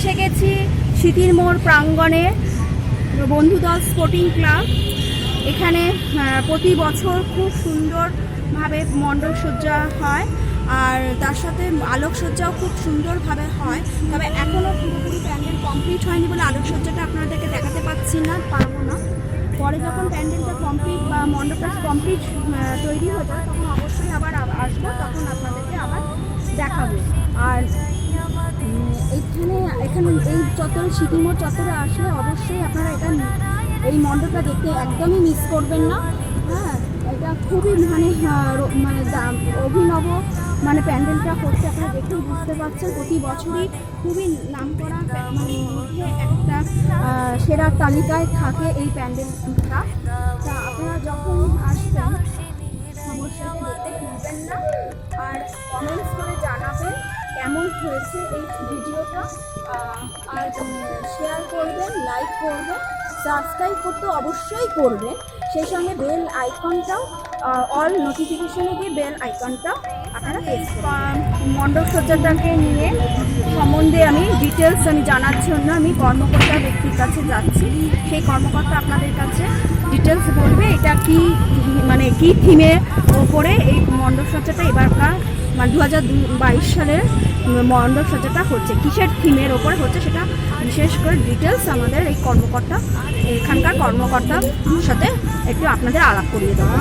এসে গেছি স্মৃতির মোড় প্রাঙ্গণে বন্ধুদল স্পোর্টিং ক্লাব। এখানে প্রতি বছর খুব সুন্দরভাবে মণ্ডপসজ্জা হয়, আর তার সাথে আলোকসজ্জাও খুব সুন্দরভাবে হয়। তবে এখনও পুরোপুরি প্যান্ডেল কমপ্লিট হয়নি বলে আলোকসজ্জাটা আপনাদেরকে দেখাতে পাচ্ছি না, পারব না। পরে যখন প্যান্ডেলটা কমপ্লিট বা মণ্ডপটা কমপ্লিট তৈরি যায় তখন অবশ্যই আবার আসব, তখন আপনাদেরকে আবার দেখাবো। আর উম, এইখানে এখানে এই চত্বরে সিকিমোর চত্বরে আসলে অবশ্যই আপনারা এটা এই মণ্ডপটা দেখতে একদমই মিস করবেন না। হ্যাঁ এটা খুবই মানে মানে দাম- অভিনব মানে প্যান্ডেলটা করছে আপনারা দেখেই বুঝতে পারছেন। প্রতি বছরই খুবই নাম করা মানে একটা সেরা তালিকায় থাকে এই প্যান্ডেলটা। তা আপনারা যখন আসবেন দেখতে ভুলবেন না। আর কমেন্টস করে জানাবেন কেমন হয়েছে এই ভিডিওটা আর শেয়ার করবেন লাইক করবেন সাবস্ক্রাইব করতে অবশ্যই করবেন। সেই সঙ্গে বেল আইকনটাও অল নোটিফিকেশনে গিয়ে বেল আইকনটাও আপনারা মণ্ডপ সজ্জাটাকে নিয়ে সম্বন্ধে আমি ডিটেলস আমি জানার জন্য আমি কর্মকর্তা ব্যক্তির কাছে যাচ্ছি। সেই কর্মকর্তা আপনাদের কাছে ডিটেলস বলবে, এটা কি মানে কি থিমে ওপরে এই মণ্ডপ সজ্জাটা এবারকার মানে দু হাজার বাইশ সালের মণ্ডপ সজ্জাটা হচ্ছে। কিসের থিমের ওপরে হচ্ছে সেটা বিশেষ করে ডিটেলস আমাদের এই কর্মকর্তা এখানকার কর্মকর্তার সাথে একটু আপনাদের আলাপ করিয়ে দেওয়া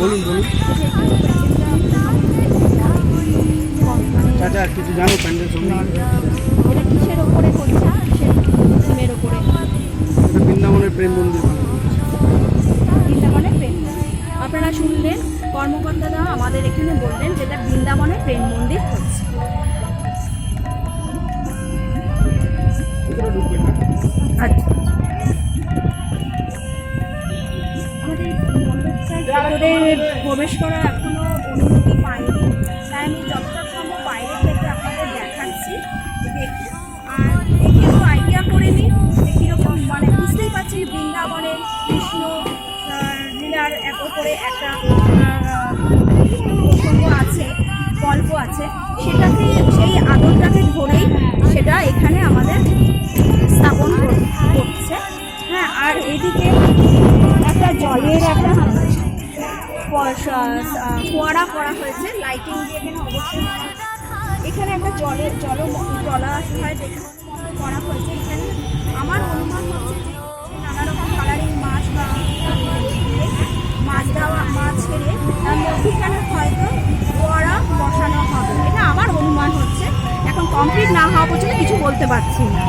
বলুন বলুন। চাচা কিছু জানো প্যান্ডেল সম্বন্ধে? এটা কিসের ওপরে হচ্ছে প্রবেশ করার এখনও অনুমতি পাইনি। তাই আমি যতটা সম্ভব বাইরে থেকে আপনাদের দেখাচ্ছি দেখুন আর দেখে একটু আইডিয়া করে নিন যে কীরকম মানে বুঝতেই পারছি বৃন্দাবনে কৃষ্ণ লীলার এক ওপরে একটা প্রসঙ্গ আছে, গল্প আছে। সেটাকে, সেই আদরটাকে ধরেই সেটা এখানে আমাদের স্থাপন করছে। হ্যাঁ আর এদিকে একটা জলের একটা ফোয়ারা করা হয়েছে লাইটিং দিয়ে এখানে অবশ্যই এখানে একটা জলের, জল, জলাশয় করা হয়েছে। এখানে আমার অনুমান হচ্ছে যে নানা রকম কালারিং মাছ বা মাছ দেওয়া, মাছ ছেড়ে তার মধ্যখানে হয়তো ফোয়ারা বসানো হবে। এটা আমার অনুমান হচ্ছে। এখন কমপ্লিট না হওয়া পর্যন্ত কিছু বলতে পারছি না।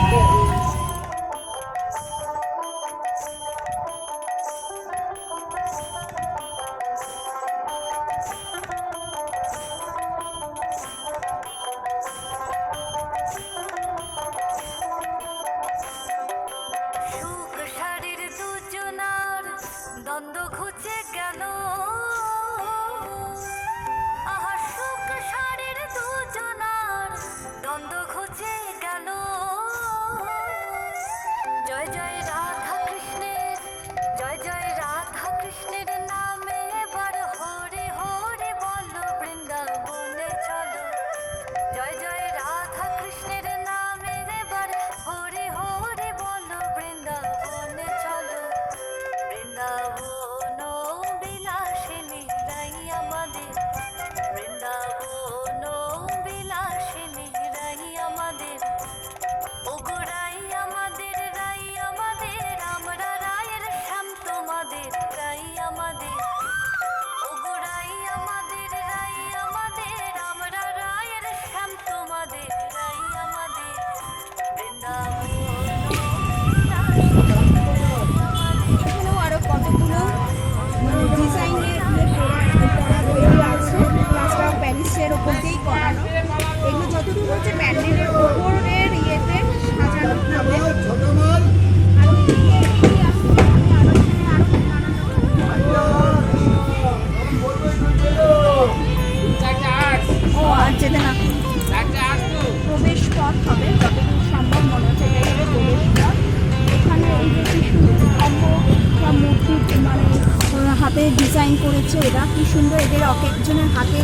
সুন্দর এদের এক একজনের হাতে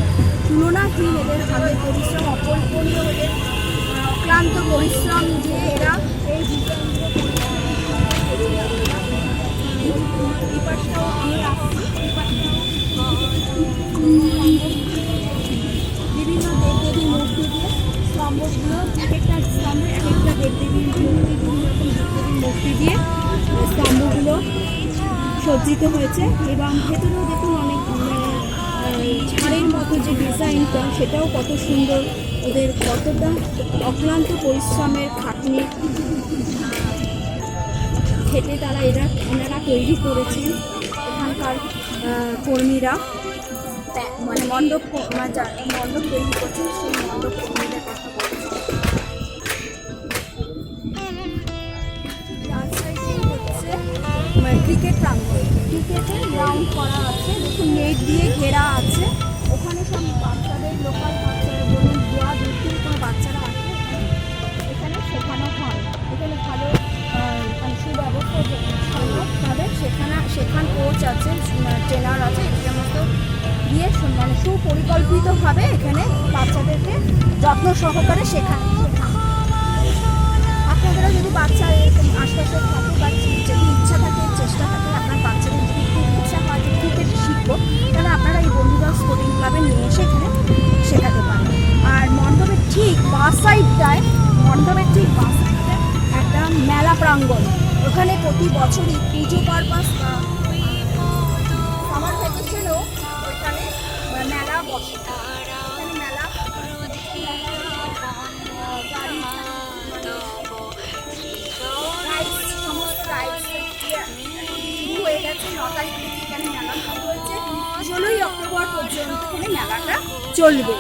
তুলনাহীন এদের হাতের পরিশ্রম অপরিপূর্ণ এদের অক্লান্ত পরিশ্রম দিয়ে এরা এই বিভিন্ন মূর্তি দিয়ে সজ্জিত হয়েছে এবং ভেতরেও দেখুন অনেক ঝাড়ের যে ডিজাইনটা, সেটাও কত সুন্দর। ওদের কতটা অক্লান্ত পরিশ্রমের খাটনি। খেটে তারা এরা এনারা তৈরি করেছেন। এখানকার কর্মীরা। মানে মণ্ডপ মণ্ডপ তৈরি করছেন, সেই মণ্ডপ ক্রিকেট প্রাঙ্গণ ক্রিকেটের গ্রাউন্ড করা আছে, দেখুন, নেট দিয়ে ঘেরা আছে। ওখানে সব বাচ্চাদের লোকাল বাচ্চারা বলুন দোয়া দূর থেকে কোনো বাচ্চারা আসে? এখানে শেখানো হয়। এখানে ভালো মানে সুব্যবস্থা সুন্দরভাবে শেখানো শেখান কোচ আছে ট্রেনার আছে এটার মতো দিয়ে মানে সুপরিকল্পিতভাবে এখানে বাচ্চাদেরকে যত্ন সহকারে শেখানো আপনাদেরও যদি বাচ্চা এরকম আশপাশে থাকে বা প্রতি বছরই পুজো পারপাস সামার ভ্যাকেশনেও ওইখানে মেলা বসে। এখানে মেলা মেলা ষোলোই পর্যন্ত চলবে।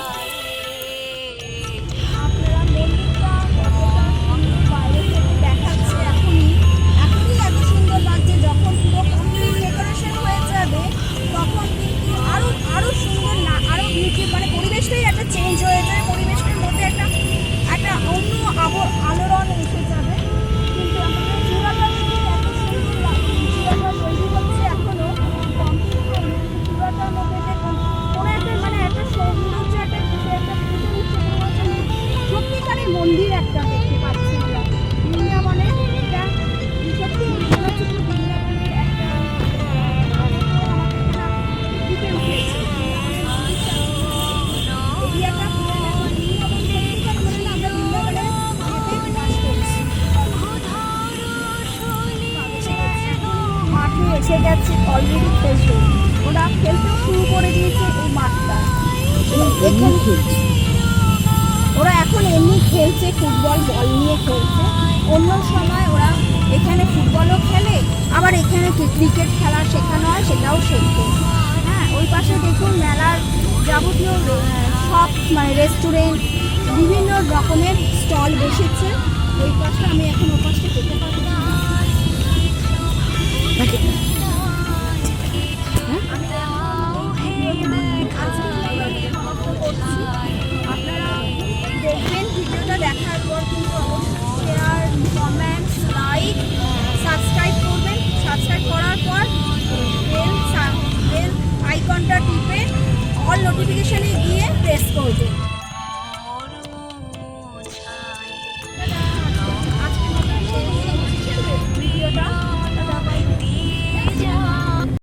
অলরেডি খেলতে ওরা খেলতে শুরু করে দিয়েছে এই মাঠটা। এখানে খেলছে ওরা এখন এমনি খেলছে, ফুটবল, বল নিয়ে খেলছে। অন্য সময় ওরা এখানে ফুটবলও খেলে, আবার এখানে ক্রিকেট খেলা শেখানো হয় সেটাও শেখে। হ্যাঁ ওই পাশে দেখুন মেলার যাবতীয় সব মানে রেস্টুরেন্ট বিভিন্ন রকমের স্টল বসেছে। ওই পাশে আমি এখন ওই পাশে যেতে পারছি বেল